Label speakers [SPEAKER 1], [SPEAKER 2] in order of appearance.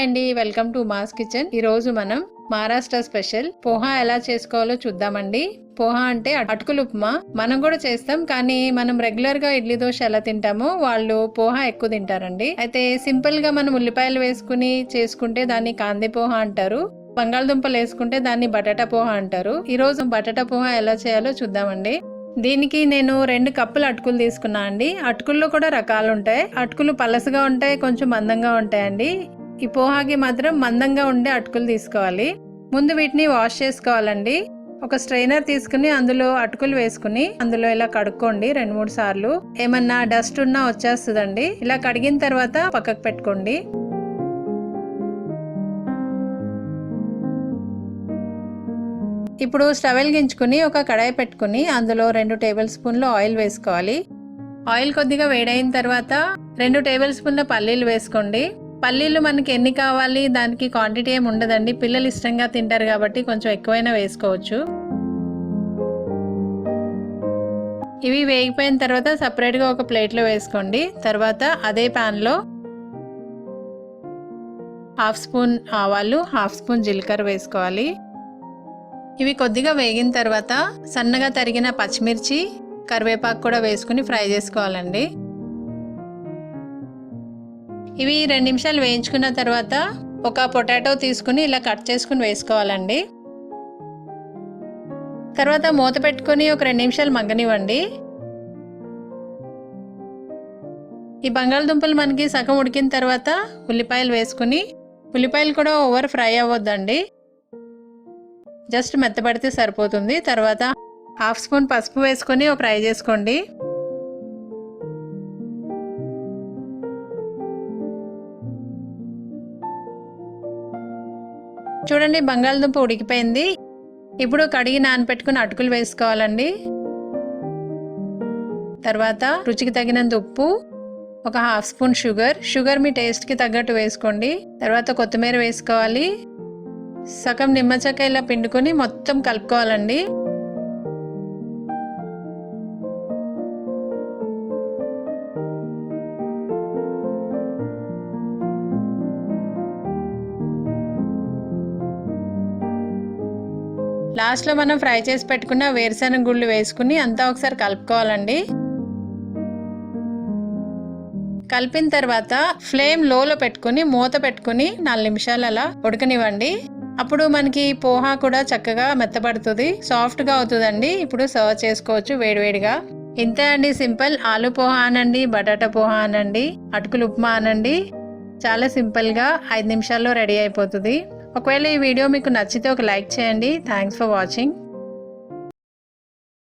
[SPEAKER 1] Hi అండి welcome to mass kitchen. ఈ రోజు మనం మహారాష్ట్ర స్పెషల్ పోహా ఎలా చేసుకోవాలో చూద్దామండి. పోహా అంటే అటుకులు ఉప్మా. మనం కూడా చేస్తాం కానీ మనం రెగ్యులర్గా ఇడ్లీ దోశ ఎలా తింటామో వాళ్ళు పోహా ఎక్కువ తింటారండి. అయితే సింపుల్గా మనం ఉల్లిపాయలు వేసుకుని చేసుకుంటే దాన్ని కాంది పోహా అంటారు. బంగాళదుంపలు వేసుకుంటే దాన్ని బటాటా పోహా అంటారు. ఈ రోజు బటాటా పోహా ఎలా చేయాలో చూద్దామండి. దీనికి నేను రెండు కప్పులు అటుకులు తీసుకున్నా అండి. అటుకుల్లో కూడా రకాలు ఉంటాయి. అటుకులు పలసగా ఉంటాయి కొంచెం మందంగా ఉంటాయండి. ఈ పోహాకి మాత్రం మందంగా ఉండే అటుకులు తీసుకోవాలి. ముందు వీటిని వాష్ చేసుకోవాలండి. ఒక స్ట్రైనర్ తీసుకుని అందులో అటుకులు వేసుకుని అందులో ఇలా కడుక్కోండి రెండు మూడు సార్లు. ఏమన్నా డస్ట్ ఉన్నా వచ్చేస్తుందండి. ఇలా కడిగిన తర్వాత పక్కకు పెట్టుకోండి. ఇప్పుడు స్టవ్ వెలిగించుకుని ఒక కడాయి పెట్టుకుని అందులో రెండు టేబుల్ స్పూన్లు ఆయిల్ వేసుకోవాలి. ఆయిల్ కొద్దిగా వేడైన తర్వాత రెండు టేబుల్ స్పూన్ల పల్లీలు వేసుకోండి. పల్లీలు మనకి ఎన్ని కావాలి? దానికి క్వాంటిటీ ఏమి ఉండదండి. పిల్లలు ఇష్టంగా తింటారు కాబట్టి కొంచెం ఎక్కువైనా వేసుకోవచ్చు. ఇవి వేగిపోయిన తర్వాత సపరేట్గా ఒక ప్లేట్లో వేసుకోండి. తర్వాత అదే ప్యాన్లో హాఫ్ స్పూన్ ఆవాలు హాఫ్ స్పూన్ జీలకర్ర వేసుకోవాలి. ఇవి కొద్దిగా వేగిన తర్వాత సన్నగా తరిగిన పచ్చిమిర్చి కరివేపాకు కూడా వేసుకుని ఫ్రై చేసుకోవాలండి. ఇవి రెండు నిమిషాలు వేయించుకున్న తర్వాత ఒక పొటాటో తీసుకుని ఇలా కట్ చేసుకుని వేసుకోవాలండి. తర్వాత మూత పెట్టుకొని ఒక రెండు నిమిషాలు మగ్గనివ్వండి. ఈ బంగాళదుంపలు మనకి సగం ఉడికిన తర్వాత ఉల్లిపాయలు వేసుకుని ఉల్లిపాయలు కూడా ఓవర్ ఫ్రై అవ్వద్దండి. జస్ట్ మెత్తబడితే సరిపోతుంది. తర్వాత హాఫ్ స్పూన్ పసుపు వేసుకొని ఫ్రై చేసుకోండి. చూడండి బంగాళదుంప ఉడికిపోయింది. ఇప్పుడు కడిగి నానపెట్టుకుని అటుకులు వేసుకోవాలండి. తర్వాత రుచికి తగినంత ఉప్పు ఒక హాఫ్ స్పూన్ షుగర్. షుగర్ మీ టేస్ట్కి తగ్గట్టు వేసుకోండి. తర్వాత కొత్తిమీర వేసుకోవాలి. సగం నిమ్మచక్క ఇలా పిండుకొని మొత్తం కలుపుకోవాలండి. లాస్ట్లో మనం ఫ్రై చేసి పెట్టుకున్న వేరుశనగ గుళ్ళు వేసుకుని అంతా ఒకసారి కలుపుకోవాలండి. కలిపిన తర్వాత ఫ్లేమ్ లోలో పెట్టుకుని మూత పెట్టుకుని నాలుగు నిమిషాలు అలా ఉడకనివ్వండి. అప్పుడు మనకి పోహా కూడా చక్కగా మెత్తబడుతుంది సాఫ్ట్గా అవుతుందండి. ఇప్పుడు సర్వ్ చేసుకోవచ్చు వేడివేడిగా. ఇంతే అండి సింపుల్. ఆలు పోహా అనండి బటాటా పోహా అనండి అటుకులు ఉప్మా అనండి. చాలా సింపుల్గా ఐదు నిమిషాల్లో రెడీ అయిపోతుంది. ఒకవేళ ఈ వీడియో మీకు నచ్చితే ఒక లైక్ చేయండి. Thanks for watching